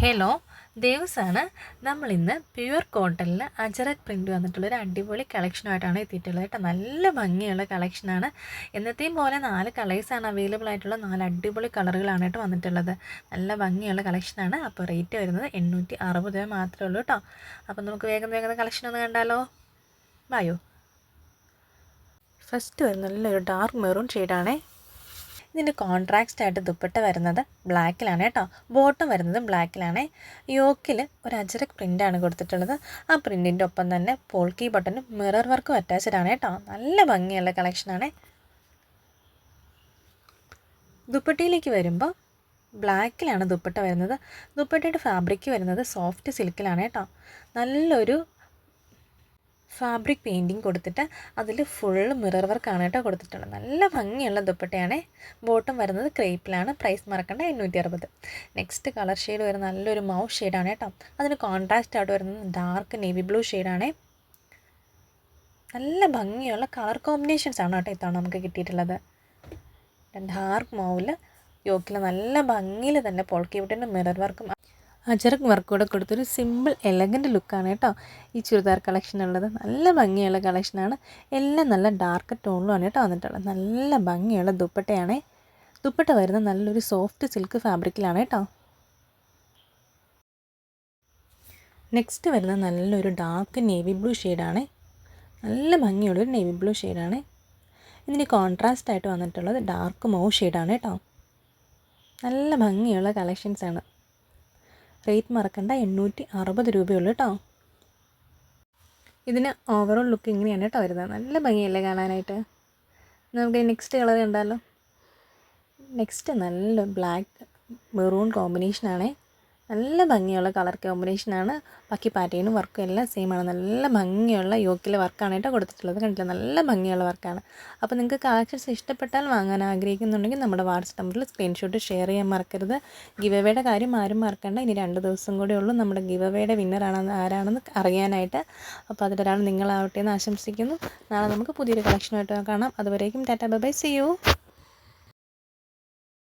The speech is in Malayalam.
ഹലോ ദേവസാണ് നമ്മളിന്ന് പ്യുവർ കോട്ടണിൽ അജറക് വന്നിട്ടുള്ള ഒരു അടിപൊളി കളക്ഷനുമായിട്ടാണ് എത്തിയിട്ടുള്ളത് കേട്ടോ. നല്ല ഭംഗിയുള്ള കളക്ഷനാണ് എന്നത്തെയും പോലെ നാല് കളേഴ്സാണ് അവൈലബിൾ ആയിട്ടുള്ള നാല് അടിപൊളി കളറുകളാണ് കേട്ടോ വന്നിട്ടുള്ളത്. നല്ല ഭംഗിയുള്ള കളക്ഷനാണ് അപ്പോൾ റേറ്റ് വരുന്നത് എണ്ണൂറ്റി അറുപത് രൂപ മാത്രമേ ഉള്ളൂ കേട്ടോ. അപ്പോൾ നമുക്ക് വേഗം വേഗം കളക്ഷൻ ഒന്ന് കണ്ടാലോ? വായോ. ഫസ്റ്റ് വരുന്ന നല്ലൊരു ഡാർക്ക് മെറൂൺ ഷെയ്ഡാണേ ഇതിന്റെ കോൺട്രാക്സ്റ്റ് ആയിട്ട് ദുപ്പട്ട വരുന്നത് ബ്ലാക്കിലാണ് കേട്ടോ. ബോട്ടം വരുന്നത് ബ്ലാക്കിലാണ്. യോക്കിൽ ഒരു അജറക് പ്രിന്റാണ് കൊടുത്തിട്ടുള്ളത്. ആ പ്രിന്റിന്റെ ഒപ്പം തന്നെ പോൾക്കി ബട്ടനും മിറർ വർക്കും അറ്റാച്ച്ഡ് ആണ് കേട്ടോ. നല്ല ഭംഗിയുള്ള കളക്ഷനാണ്. ദുപ്പട്ടയിലേക്ക് വരുമ്പോൾ ബ്ലാക്കിലാണ് ദുപ്പട്ട വരുന്നത്. ദുപ്പട്ടയുടെ ഫാബ്രിക് വരുന്നത് സോഫ്റ്റ് സിൽക്കിലാണ് കേട്ടോ. നല്ലൊരു ഫാബ്രിക് പെയിന്റിങ് കൊടുത്തിട്ട് അതിൽ ഫുൾ മിറർ വർക്ക് ആണ് കേട്ടോ കൊടുത്തിട്ടുള്ളത്. നല്ല ഭംഗിയുള്ള ദുപ്പട്ടയാണ്. ബോട്ടം വരുന്നത് ക്രേപ്പിലാണ്. പ്രൈസ് മറക്കേണ്ട എണ്ണൂറ്റി അറുപത് നെക്സ്റ്റ് കളർ ഷെയ്ഡ് വരുന്ന നല്ലൊരു മൗ ഷെയ്ഡാണ് കേട്ടോ. അതിന് കോൺട്രാസ്റ്റ് ആയിട്ട് വരുന്നത് ഡാർക്ക് നേവി ബ്ലൂ ഷെയ്ഡാണ് നല്ല ഭംഗിയുള്ള കളർ കോമ്പിനേഷൻസ് ആണ് കേട്ടോ ഇത്തവണ നമുക്ക് കിട്ടിയിട്ടുള്ളത്. ഡാർക്ക് മൗവിൽ യോക്കിൽ നല്ല ഭംഗിയിൽ തന്നെ പൊളക്കി വിട്ടിട്ട് മിറർ വർക്കും അജറക് വർക്ക് കൂടെ കൊടുത്തൊരു സിമ്പിൾ എലഗന്റ് ലുക്കാണ് കേട്ടോ. ഈ ചുരിദാർ കളക്ഷൻ ഉള്ളത്. നല്ല ഭംഗിയുള്ള കളക്ഷനാണ് എല്ലാം നല്ല ഡാർക്ക് ടോണിലുമാണ് കേട്ടോ വന്നിട്ടുള്ളത്. നല്ല ഭംഗിയുള്ള ദുപ്പട്ടയാണ്. ദുപ്പട്ട വരുന്നത് നല്ലൊരു സോഫ്റ്റ് സിൽക്ക് ഫാബ്രിക്കിലാണ് കേട്ടോ. നെക്സ്റ്റ് വരുന്നത് നല്ലൊരു ഡാർക്ക് നേവി ബ്ലൂ ഷെയ്ഡാണ് നല്ല ഭംഗിയുള്ളൊരു നേവി ബ്ലൂ ഷെയ്ഡാണ് ഇതിന് കോൺട്രാസ്റ്റ് ആയിട്ട് വന്നിട്ടുള്ളത് ഡാർക്ക് മോ ഷെയ്ഡാണ് കേട്ടോ. നല്ല ഭംഗിയുള്ള കളക്ഷൻസാണ് റേറ്റ് മറക്കണ്ട. എണ്ണൂറ്റി അറുപത് രൂപയുള്ളൂ കേട്ടോ ഇതിന് ഓവറോൾ ലുക്ക് ഇങ്ങനെയാണ് കേട്ടോ വരുന്നത്. നല്ല ഭംഗിയല്ലേ കാണാനായിട്ട്. നമുക്ക് നെക്സ്റ്റ് കളർ കണ്ടാലോ. നെക്സ്റ്റ് നല്ല ബ്ലാക്ക് മെറൂൺ കോമ്പിനേഷനാണേ നല്ല ഭംഗിയുള്ള കളർ കോമ്പിനേഷനാണ് ബാക്കി പാറ്റേണും വർക്കും എല്ലാം സെയിമാണ് നല്ല ഭംഗിയുള്ള യോക്കിലെ വർക്കാണ് കേട്ടോ കൊടുത്തിട്ടുള്ളത്. കണ്ടില്ല നല്ല ഭംഗിയുള്ള വർക്കാണ് അപ്പോൾ നിങ്ങൾക്ക് കളക്ഷൻസ് ഇഷ്ടപ്പെട്ടാൽ വാങ്ങാൻ ആഗ്രഹിക്കുന്നുണ്ടെങ്കിൽ നമ്മുടെ വാട്സപ്പ് നമ്പറിൽ സ്ക്രീൻഷോട്ട് ഷെയർ ചെയ്യാൻ മറക്കരുത്. ഗിവ് അവയുടെ കാര്യം ആരും മറക്കണ്ട. ഇനി രണ്ട് ദിവസം കൂടെ ഉള്ളൂ. നമ്മുടെ ഗിവ് അവയുടെ വിന്നറാണെന്ന് ആരാണെന്ന് അറിയാനായിട്ട്. അപ്പോൾ അതിലൊരാൾ നിങ്ങളാവട്ടെ എന്ന് ആശംസിക്കുന്നു. നാളെ നമുക്ക് പുതിയൊരു കളക്ഷനായിട്ട് കാണാം. അതുവരേക്കും ടാറ്റ. By C U